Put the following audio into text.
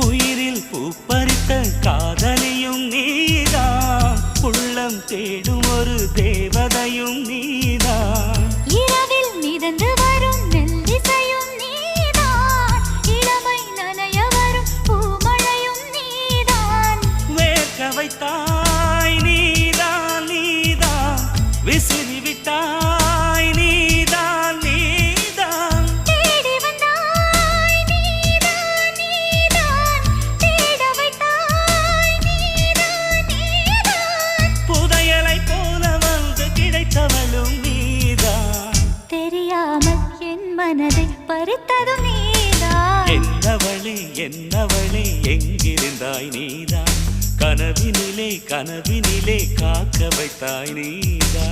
உயிரில் பூப்பறித்த காதலியும் நீதான் உள்ளம் தேடும் ஒரு தேவதையும் நீதான் இரவில் மிதந்து வரும் மெல்லிசையும் நீதான் இளமை நனைய வரும் பூமழையும் நீதான் வேர்க்க வைத்தாய் நீதான் நீதான் விசிறி மனதை பறித்ததும் நீதான். என்னவளே என்னவளே எங்கிருந்தாய் நீதான்? கனவினிலே கனவினிலே காக்க வைத்தாய் நீதான்.